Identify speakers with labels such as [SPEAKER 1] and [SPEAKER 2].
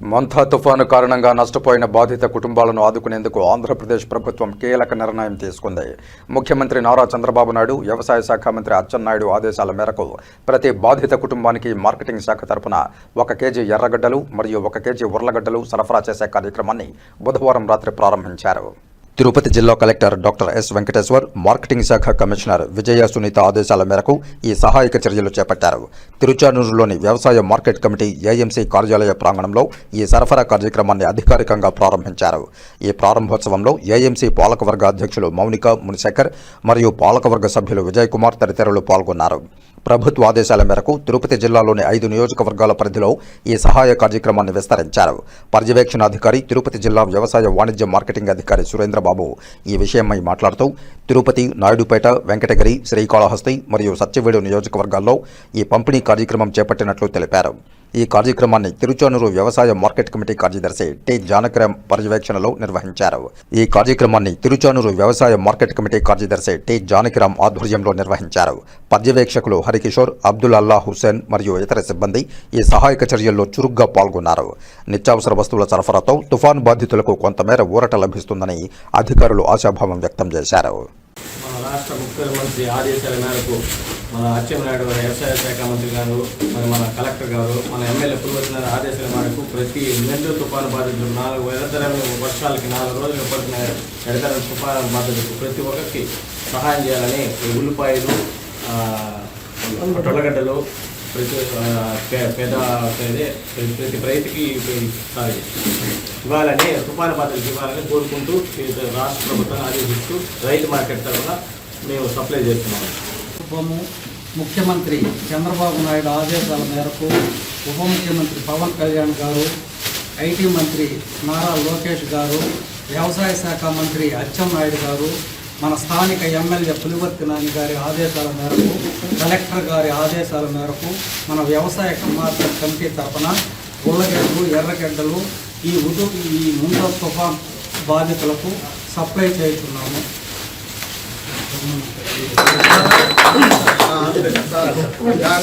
[SPEAKER 1] మంథా తుఫాను కారణంగా నష్టపోయిన బాధిత కుటుంబాలను ఆదుకునేందుకు ఆంధ్రప్రదేశ్ ప్రభుత్వం కీలక నిర్ణయం తీసుకుంది. ముఖ్యమంత్రి నారా చంద్రబాబు నాయుడు వ్యవసాయ శాఖ మంత్రి అచ్చెన్నాయుడు ఆదేశాల మేరకు ప్రతి బాధిత కుటుంబానికి మార్కెటింగ్ శాఖ తరపున ఒక కేజీ ఎర్రగడ్డలు మరియు ఒక కేజీ ఉర్లగడ్డలు సరఫరా చేసే కార్యక్రమాన్ని బుధవారం రాత్రి ప్రారంభించారు. తిరుపతి జిల్లా collector doctor S Venkateswar marketing శాఖ కమిషనర్ విజయ సునీత ఆదేశాల మేరకు ఈ సహాయక చర్యలు చేపట్టారు. తిరుచానూరులోని వ్యవసాయ మార్కెట్ కమిటీ ఏఎంసీ కార్యాలయ ప్రాంగణంలో ఈ సరఫరా కార్యక్రమాన్ని అధికారికంగా ప్రారంభించారు. ఈ ప్రారంభోత్సవంలో ఏఎంసీ పాలకవర్గ అధ్యక్షులు మౌనిక మునిశేఖర్ మరియు పాలకవర్గ సభ్యులు విజయ్ కుమార్ తదితరులు పాల్గొన్నారు. ప్రభుత్వ ఆదేశాల మేరకు తిరుపతి జిల్లాలోని ఐదు నియోజకవర్గాల పరిధిలో ఈ సహాయ కార్యక్రమాన్ని విస్తరించారు. పర్యవేక్షణాధికారి తిరుపతి జిల్లా వ్యవసాయ వాణిజ్య మార్కెటింగ్ అధికారి సురేంద్రబాబు ఈ విషయమై మాట్లాడుతూ తిరుపతి నాయుడుపేట వెంకటగిరి శ్రీకాళహస్తి మరియు సత్యవేడు నియోజకవర్గాల్లో ఈ పంపిణీ కార్యక్రమం చేపట్టినట్లు తెలిపారు. ఈ కార్యక్రమాన్ని తిరుచానూరు వ్యవసాయ మార్కెట్ కమిటీ కార్యదర్శి టి జానకరామ్ పర్యవేక్షణలో నిర్వహించారు. ఈ కార్యక్రమాన్ని తిరుచానూరు వ్యవసాయ మార్కెట్ కమిటీ కార్యదర్శి టి జానకిరామ్ ఆధ్వర్యంలో నిర్వహించారు. పర్యవేక్షకులు హరికిషోర్ అబ్దుల్ అల్లా హుస్సేన్ మరియు ఇతర సిబ్బంది ఈ సహాయక చర్యల్లో చురుగ్గా పాల్గొన్నారు. నిత్యావసర వస్తువుల సరఫరాతో తుఫాను బాధితులకు కొంతమేర ఊరట లభిస్తుందని అధికారులు ఆశాభావం వ్యక్తం చేశారు.
[SPEAKER 2] మన రాష్ట్ర ముఖ్యమంత్రి ఆదేశాల మేరకు మన అచ్చెన్నాయుడు గారు వ్యవసాయ శాఖ మంత్రి గారు మరి మన కలెక్టర్ గారు మన ఎమ్మెల్యే పులివచ్చిన ఆదేశాల మేరకు ప్రతి నెల్లూరు తుఫాను బాధితులు నాలుగు ఎడతరం వర్షాలకి నాలుగు రోజులు పడుతున్న ఎడతరం తుఫాను బాధితులకు ప్రతి ఒక్కరికి సహాయం చేయాలని ఉల్లిపాయలు ఆ, ప్రతి పేద ప్రతి రైతుకి ఇవ్వాలని తుఫాను బాధితులకు ఇవ్వాలని కోరుకుంటూ రాష్ట్ర ప్రభుత్వం ఆదేశిస్తూ రైతు మార్కెట్ తరఫున మేము సప్లై చేస్తున్నాము
[SPEAKER 3] ఉపము ముఖ్యమంత్రి చంద్రబాబు నాయుడు ఆదేశాల మేరకు ఉప ముఖ్యమంత్రి పవన్ కళ్యాణ్ గారు ఐటీ మంత్రి నారా లోకేష్ గారు వ్యవసాయ శాఖ మంత్రి అచ్చెన్నాయుడు గారు మన స్థానిక ఎమ్మెల్యే పులివర్తి నాని గారి ఆదేశాల మేరకు కలెక్టర్ గారి ఆదేశాల మేరకు మన వ్యవసాయ మార్కెట్ కమిటీ తరఫున గుళ్ళగడ్డలు ఎర్రగడ్డలు ఈ ఉదు ఈ ముందు తుఫాన్ బాధితులకు సప్లై చేస్తున్నాము. Ah the.